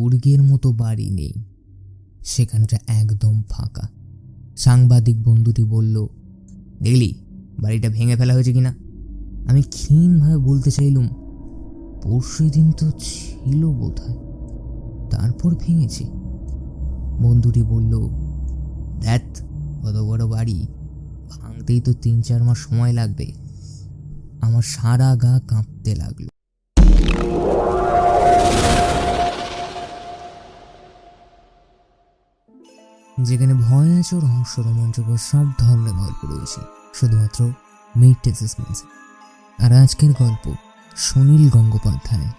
দুর্গের মতো বাড়ি নেই। সেখানটা একদম ফাঁকা। সাংবাদিক বন্ধুটি বলল, দেখলি, বাড়িটা ভেঙে ফেলা হয়েছে কিনা? আমি ক্ষীণভাবে বলতে চাইলুম, পরশু দিন তো ছিল বোধহয়। তারপর ভেঙেছে। বন্ধুটি বলল, দেখ, কত বড় বাড়ি। ভাঙতেই তো তিন চার মাস সময় লাগবে। আমার সারা গা কাঁপতে লাগল। যেখানে ভয় আছে ও রহস্য রোমাঞ্চকর সব ধরনের গল্প রয়েছে শুধুমাত্র মেটেসিসমেন্স আর আজকের গল্প সুনীল গঙ্গোপাধ্যায়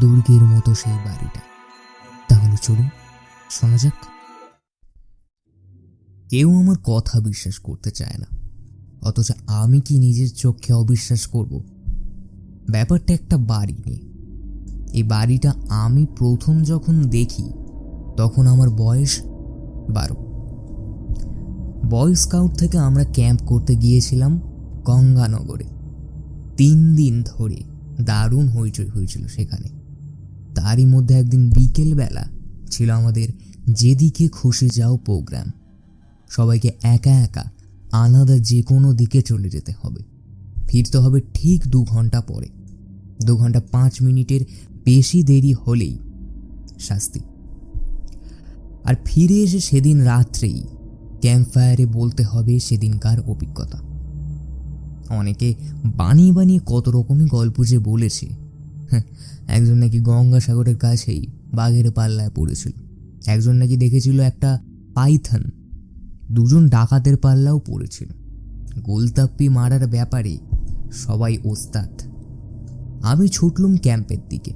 দুর্গের মতো সেই বাড়িটা। তাহলে চলুন, শোনা যাক। কেউ আমার কথা বিশ্বাস করতে চায় না, অথচ আমি কি নিজের চোখে অবিশ্বাস করব? ব্যাপারটা একটা বাড়ি নিয়ে। এই বাড়িটা আমি প্রথম যখন দেখি, তখন আমার বয়স বারো। বয় স্কাউট থেকে আমরা ক্যাম্প করতে গিয়েছিলাম গঙ্গানগরে। তিন দিন ধরে দারুণ হইচই হয়েছিল সেখানে। তারই মধ্যে একদিন বিকেলবেলা ছিল আমাদের যেদিকে খুশি যাও প্রোগ্রাম সবাইকে একা একা আলাদা যে কোনো দিকে চলে যেতে হবে। ফিরতে হবে ঠিক দু ঘণ্টা পরে। দু ঘণ্টা পাঁচ মিনিটের বেশি দেরি হলেই শাস্তি। আর ফিরে এসে সেদিন রাত্রেই ক্যাম্প ফায়ারে বলতে হবে সেদিনকার অভিজ্ঞতা। অনেকে বানিয়ে বানিয়ে কত রকমই গল্প যে বলেছে। হ্যাঁ, একজন নাকি গঙ্গাসাগরের কাছেই বাঘের পাল্লায় পড়েছিল। একজন নাকি দেখেছিল একটা পাইথন। দুজন ডাকাতের পাল্লাও পড়েছিল। গোলতাপ্পি মারার ব্যাপারে সবাই ওস্তাদ। আমি ছুটলুম ক্যাম্পের দিকে।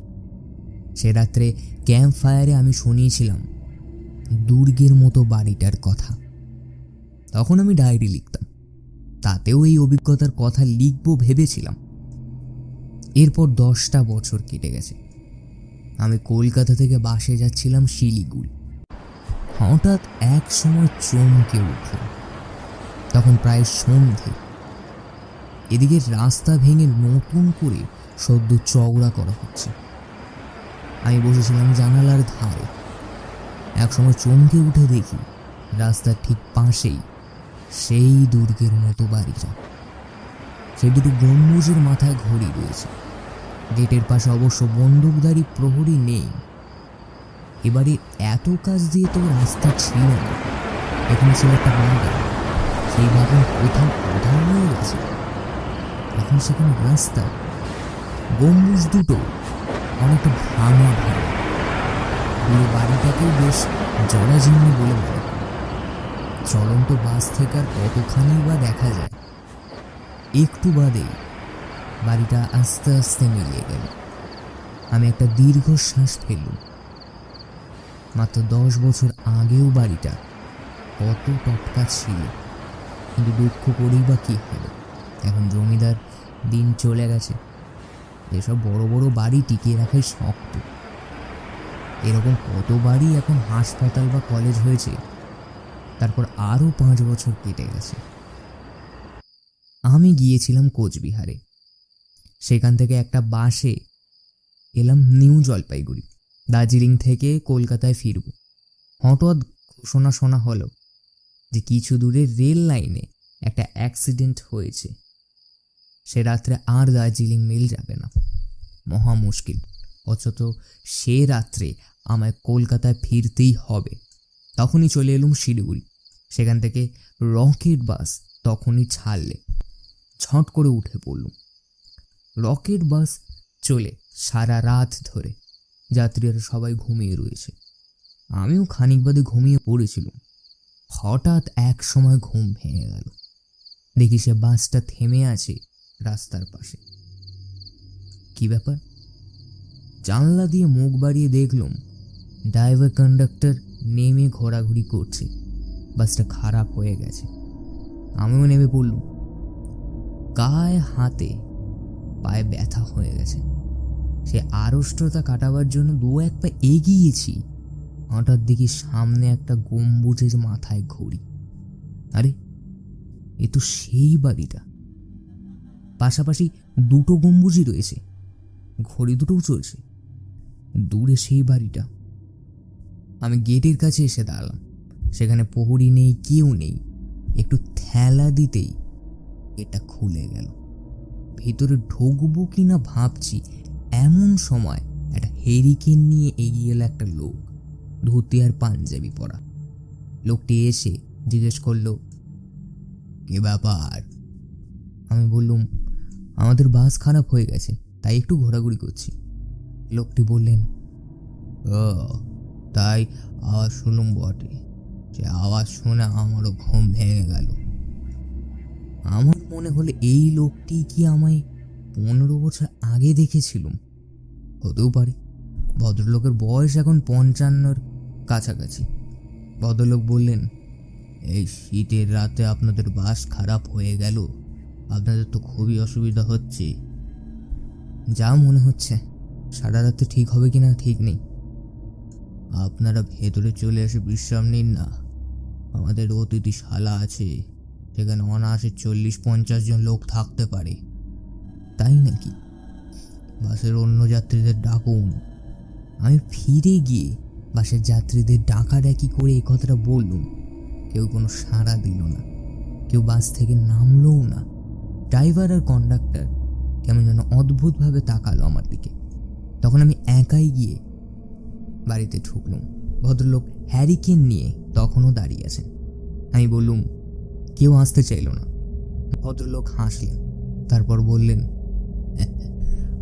সে রাত্রে ক্যাম্প ফায়ারে আমি শুনিয়েছিলাম দুর্গের মতো বাড়িটার কথা। তখন আমি ডায়েরি লিখতাম। তাতেও এই অভিজ্ঞতার কথা লিখব ভেবেছিলাম। এরপর দশটা বছর কেটে গেছে। আমি কলকাতা থেকে বাসে যাচ্ছিলাম শিলিগুড়ি। হঠাৎ এক সময় চমকে উঠল তখন প্রায় সন্ধে। এদিকে রাস্তা ভেঙে নতুন করে সদ্য চওড়া করা হচ্ছে। আমি বসেছিলাম জানালার ধারে। একসময় চমকে উঠে দেখি রাস্তার ঠিক পাশেই সেই দুর্গের মতো বাড়িটা। সে দুটো গম্বুজের মাথায় ঘড়ি রয়েছে। গেটের পাশে অবশ্য বন্দুকধারী প্রহরী নেই। এবারে এত কাজ দিয়ে তো রাস্তা ছিল না। এখানে ছিল একটা বাগান। সেই বাগান কোথাও কোথাও হয়ে গেছে। এখন সেখানে রাস্তা। গম্বুজ দুটো অনেকটা ভাঙা ভাঙা। পুরো বাড়িটাকেও বেশ জরাজীর্ণ বলে মনে। চলন্ত বাস থেকে আর কতখানি বা দেখা যায়, একটু বাদেই বাড়িটা আস্তে আস্তে মিলিয়ে গেল। আমি একটা দীর্ঘশ্বাস ফেললুম। মাত্র দশ বছর আগেও বাড়িটা কত টটকা ছিল, কিন্তু দুঃখ করেই বা কী হবে? এখন জমিদার দিন চলে গেছে। এসব বড় বড় বাড়ি টিকিয়ে রাখাই শক্ত। এরকম কতবারই এখন হাসপাতাল বা কলেজ হয়েছে, তারপর আরও পাঁচ বছর কেটে গেছে। আমি গিয়েছিলাম কোচবিহারে। সেখান থেকে একটা বাসে এলাম নিউ জলপাইগুড়ি, দার্জিলিং থেকে কলকাতায় ফিরব। হঠাৎ ঘোষণা শোনা হলো যে কিছু দূরে রেল লাইনে একটা অ্যাক্সিডেন্ট হয়েছে। সে রাত্রে আর দার্জিলিং মেল যাবে না। মহা মুশকিল। অথচ সে রাত্রে আমায় কলকাতায় ফিরতেই হবে। তখনই চলে এলুম শিলিগুড়ি। সেখান থেকে রকেট বাস তখনই ছাড়লে। ছট করে উঠে পড়লুম। রকেট বাস চলে সারা রাত ধরে যাত্রীরা সবাই ঘুমিয়ে রয়েছে। আমিও খানিক বাদে ঘুমিয়ে পড়েছিলাম। হঠাৎ এক সময় ঘুম ভেঙে গেল। দেখি সে বাসটা থেমে আছে রাস্তার পাশে। কি ব্যাপার? জানলা দিয়ে মুখ বাড়িয়ে দেখলাম ড্রাইভার কন্ডাক্টর নেমে ঘোরাঘুরি করছে। বাসটা খারাপ হয়ে গেছে। আমিও নেমে পড়লুম। গায়ে হাতে পায়ে ব্যথা হয়ে গেছে। সে আড়ষ্টতা কাটাবার জন্য দু এক পা এগিয়েছি। হঠাৎ দেখি সামনে একটা গম্বুজের মাথায় ঘড়ি। আরে, এ তো সেই বাড়িটা। পাশাপাশি দুটো গম্বুজই রয়েছে। ঘড়ি দুটোও চলছে। দূরে সেই বাড়িটা। আমি গেটের কাছে এসে দাঁড়ালাম। সেখানে প্রহরী নেই, কেউ নেই। একটু থ্যালা দিতেই এটা খুলে গেল। ভিতরে ঢুকবো কি না ভাবছি, এমন সময় একটা হেরিকেন নিয়ে এগিয়ে এলো একটা লোক, ধুতি আর পাঞ্জাবি পরা। লোকটি এসে জিজ্ঞেস করল, কে ব্যাপার? আমি বললুম, আমাদের বাস খারাপ হয়ে গেছে, তাই একটু ঘোরাঘুরি করছি। লোকটি বললেন, ও, তাই আওয়াজ শুনুম বটে, যে আওয়াজ শুনে আমারও ঘুম ভেঙে গেল। আমার মনে হলে এই লোকটি কি আমায় পনেরো বছর আগে দেখেছিলুম হতেও পারে, ভদ্রলোকের বয়স এখন পঞ্চান্নর কাছাকাছি। ভদ্রলোক বললেন, এই শীতের রাতে আপনাদের বাস খারাপ হয়ে গেল, আপনাদের তো খুবই অসুবিধা হচ্ছে। যা মনে হচ্ছে সারা রাতে ঠিক হবে কিনা ঠিক নেই। আপনারা ভেতরে চলে এসে বিশ্রাম নিন না। আমাদের অতিথিশালা আছে, সেখানে অনায়াসে চল্লিশ পঞ্চাশ জন লোক থাকতে পারে। তাই নাকি? বাসের অন্য যাত্রীদের ডাকুন। আমি ফিরে গিয়ে বাসের যাত্রীদের ডাকাডাকি করে এই কথাটা বললুম। কেউ কোনো সাড়া দিল না, কেউ বাস থেকে নামলোও না। ড্রাইভার আর কন্ডাক্টর কেমন যেন অদ্ভুতভাবে তাকালো আমার দিকে। তখন আমি একাই গিয়ে বাড়িতে ঢুকলুম। ভদ্রলোক হ্যারিকেন নিয়ে তখনও দাঁড়িয়ে আছেন। আমি বললুম, কেউ আসতে চাইল না। ভদ্রলোক হাসলেন, তারপর বললেন,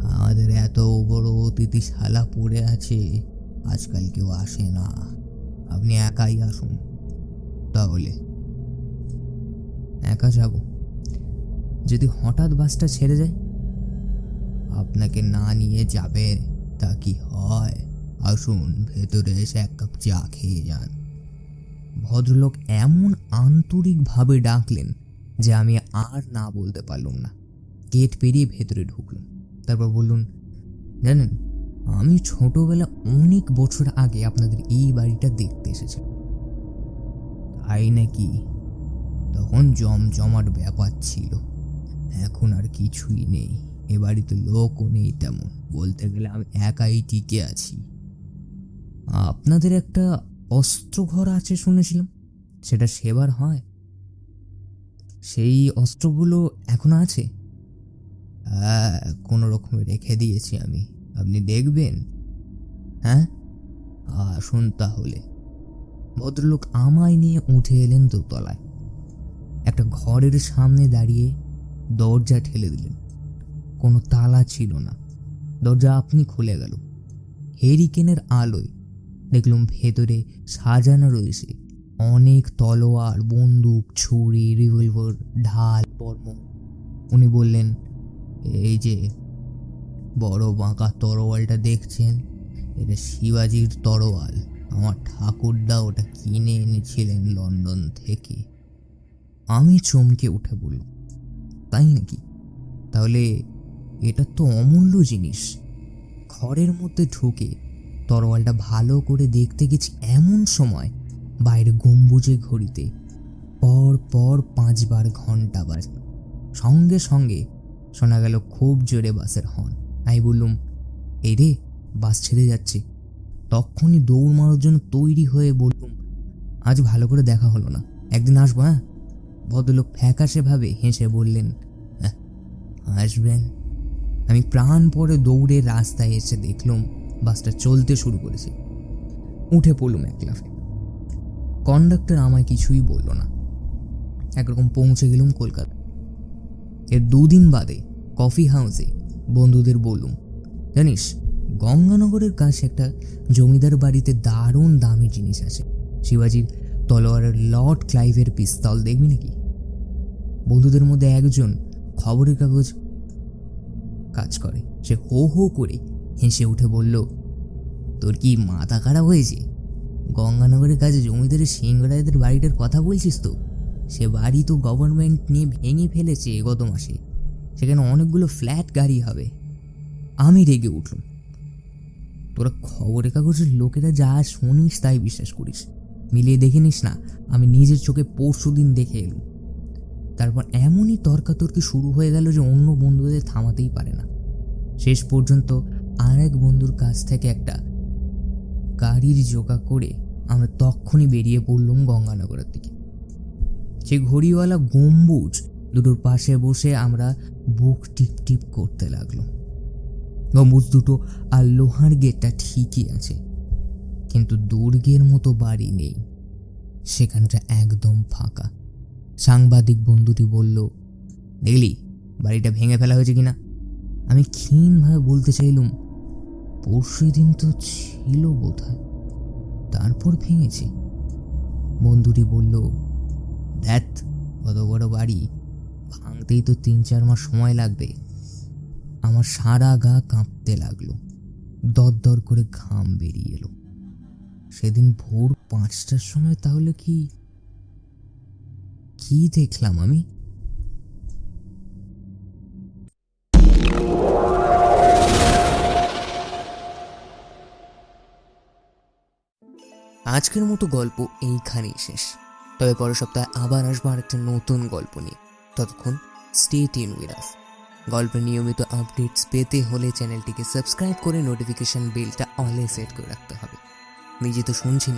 আমাদের এত বড় অতিথিশালা পড়ে আছে, আজকাল কেউ আসে না। আপনি একাই আসুন, তাহলে। একা যাব। যদি হঠাৎ বাসটা ছেড়ে যায়, আপনাকে না নিয়ে যাবে তা কি হয়? আসুন ভেতরে এসে এক কাপ চা খেয়ে যান। ভদ্রলোক এমন আন্তরিকভাবে ডাকলেন যে আমি আর না বলতে পারলাম না। গেট পেরিয়ে ভেতরে ঢুকলাম। তারপর বললুন জানেন, আমি ছোটবেলা অনেক বছর আগে আপনাদের এই বাড়িটা দেখতে এসেছিলাম। তাই নাকি? তখন জমজমাট ব্যাপার ছিল। এখন আর কিছুই নেই। এ বাড়িতে লোকও নেই তেমন। বলতে গেলে আমি একাই টিকে আছি। আপনাদের একটা অস্ত্রঘর আছে শুনেছিলাম, সেটা সেবার হয়। সেই অস্ত্রগুলো এখনও আছে? হ্যাঁ কোনো রকমে রেখে দিয়েছি আমি। আপনি দেখবেন। হ্যাঁ? আসুন তাহলে। ভদ্রলোক আমায় নিয়ে উঠে এলেন দোতলায়। একটা ঘরের সামনে দাঁড়িয়ে দরজা ঠেলে দিলেন। কোনো তালা ছিল না। দরজা আপনি খুলে গেল। হেরিকেনের আলোয় দেখলুম ভেতরে সাজানো রয়েছে অনেক তলোয়ার, বন্দুক, ছুরি, রিভলভার, ঢাল, বর্ম। উনি বললেন, এই যে বড় বাঁকা তরোয়ালটা দেখছেন? এটা শিবাজির তরোয়াল। আমার ঠাকুরদা ওটা কিনে এনেছিলেন লন্ডন থেকে। আমি চমকে উঠে বললাম, তাই নাকি? তাহলে এটা তো অমূল্য জিনিস। ঘরের মধ্যে ঢুকে তরোয়ালটা ভালো করে দেখতে গেছি এমন সময় বাইরে গম্বুজে ঘড়িতে। পর পর পাঁচবার ঘণ্টা বাজল। সঙ্গে সঙ্গে শোনা গেল খুব জোরে বাসের হর্ন। আমি বললুম এই রে বাস ছেড়ে যাচ্ছে। তখনই দৌড় মারার জন্য তৈরি হয়ে বললুম আজ ভালো করে দেখা হলো না। একদিন আসব হ্যাঁ? ভদ্রলোক ফ্যাকাশেভাবে হেসে বললেন "হ্যাঁ, আসবেন। আমি প্রাণ পরে দৌড়ে রাস্তায় এসে দেখলাম বাসটা চলতে শুরু করেছে। উঠে পড়লুম এক লাফে কন্ডাক্টর আমায় কিছুই বলল না। একরকম পৌঁছে গেলুম কলকাতা। এর দুদিন বাদে কফি হাউসে বন্ধুদের বললুম, জানিস, গঙ্গানগরের কাছে একটা জমিদার বাড়িতে দারুণ দামি জিনিস আছে। শিবাজির তলোয়ারের লর্ড ক্লাইভের পিস্তল দেখবি নাকি? বন্ধুদের মধ্যে একজন খবরের কাগজ কাজ করে। সে হো হো করে হেসে উঠে বলল, তোর কি মাথা খারাপ হয়েছে? গঙ্গানগরের কাছে জমিদারের সিংহরাজদের বাড়িটার কথা বলছিস তো? সে বাড়ি তো গভর্নমেন্ট নিয়ে ভেঙে ফেলেছে গত মাসে। সেখানে অনেকগুলো ফ্ল্যাট গাড়ি হবে। আমি রেগে উঠলাম। তোরা খবরের কাগজের লোকেরা যা শুনিস তাই বিশ্বাস করিস। মিলিয়ে দেখে নিস না, আমি নিজের চোখে পরশু দিন দেখে এলুম। তারপর এমনই তর্কাতর্কি শুরু হয়ে গেল যে অন্য বন্ধুদের থামাতেই পারে না। শেষ পর্যন্ত আর এক বন্ধুর কাছ থেকে একটা গাড়ির জোগা করে আমরা তখনই বেরিয়ে পড়লাম গঙ্গানগরের দিকে। সেই ঘড়িওয়ালা গম্বুজ দুটোর পাশে বসে আমরা বুক টিপ টিপ করতে লাগল গম্বুজ দুটো আর লোহার গেটটা ঠিকই আছে, কিন্তু দুর্গের মতো বাড়ি নেই। সেখানটা একদম ফাঁকা। সাংবাদিক বন্ধুটি বলল, দেখলি, বাড়িটা ভেঙে ফেলা হয়েছে কিনা? আমি ক্ষীণভাবে বলতে চাইলুম, পরশু দিন তো ছিল বোধহয়, তারপর ভেঙেছে। বন্ধুটি বলল, দেখ, কত বড় বাড়ি, ভাঙতেই তো তিন চার মাস সময় লাগবে। আমার সারা গা কাঁপতে লাগল, দরদর করে ঘাম বেরিয়ে এলো। সেদিন ভোর পাঁচটার সময় তাহলে কি কি দেখলাম আমি? আজকের মতো গল্প এইখানেই শেষ। তবে পরের সপ্তাহে আবার আসব আর একটা নতুন গল্প নিয়ে। ততক্ষণ স্টে টিউন উইথ আস গল্পের নিয়মিত আপডেটস পেতে হলে চ্যানেলটিকে সাবস্ক্রাইব করে নোটিফিকেশন বেলটা অলে সেট করে রাখতে হবে। নিজে তো শুনছেন